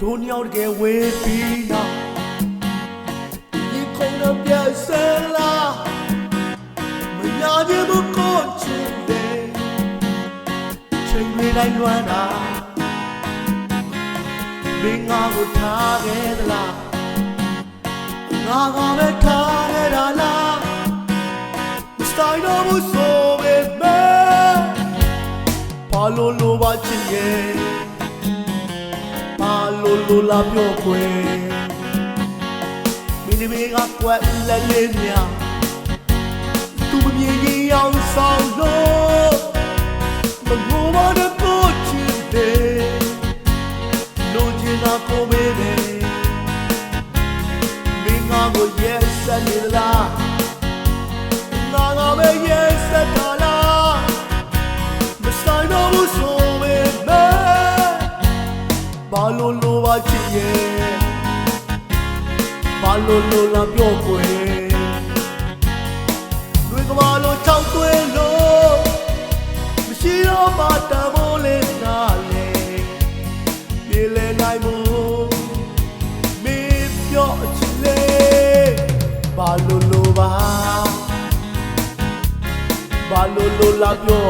ဒုညောင်းတကယ်ဝေးပြီးနောက်ဒီခုံတော့ပြတ်စလာမညာခြင်းမကိုချင်တယ်ချိန်တွေတိုင်းလွမ်းတာမင်းငါကိုထားခဲ့သလားငါကပဲထားခဲ့တာလား မစတိုင်းတော့ဘူးဆိုပေမဲ့ဘာလို့လိုပါချင်ရဲ့ပါလိုလိုလာပြောခွေမင်းမေကကွက်လက်လေးမြသူမမြင်ရင်အောင်ဆောင်လို့မငိုမတဲ့ကိုချစ်တယ်လိုချင်တာကိုမေးတယ်မင်းငါကိုရဲ့ဆက်နေလား ရဲ့ဘာလို့လိုလာပြောခွေလွေကမာလို့ချောက်သွဲလို့မရှိတော့မှတမိုးလေးနားလေပြေလဲနိုင်မှုမင်းပြောချင်လေဘာလို့လိုပါဘာလို့လိုလာပြော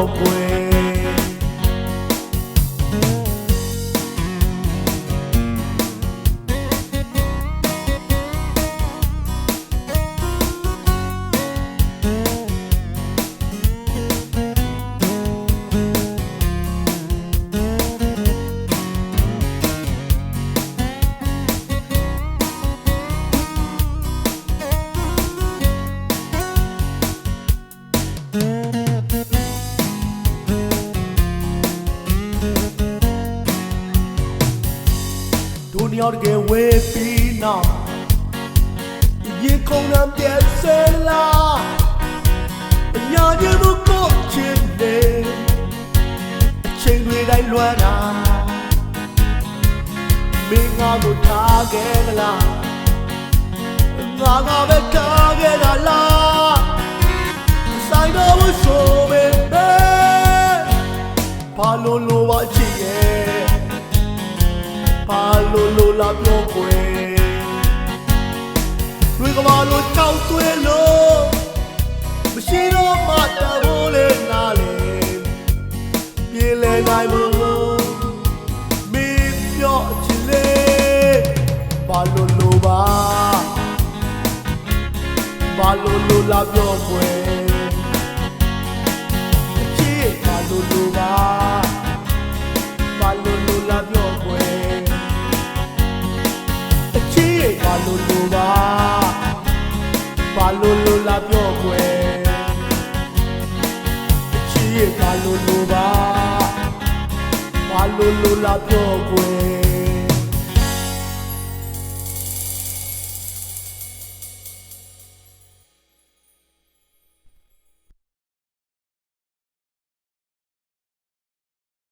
ခွေဒုညောင်းတကယ်ဝေးပြီးနောက်ရေခုံရံပြည့်စလာအညာကြီးမကိုချင်တယ်အချိန်တွေတိုင်းလွမ်းတာမင်းငါကိုထားခဲ့သလားငါကပဲထားခဲ့တာလားဆိုင်တော့မဆိုပေမဲ့ဘာလို့လိုပါချင်ရဲ့ ပါလို့လို့လာပြောခွေတွေကမာလို့ချောက်သွဲလို့မရှိတော့မှတဘိုးလေးနားလေပြေလဲနိုင်မှုမင်းပြောချင်လေပါလို့လို့ပါပါလို့လို့လာပြောခွေ လို့လို့ပါဘာလို့လို့လာပြောကွယ်အချီးဘာလို့လို့ပါဘာလို့လို့လာပြောကွယ်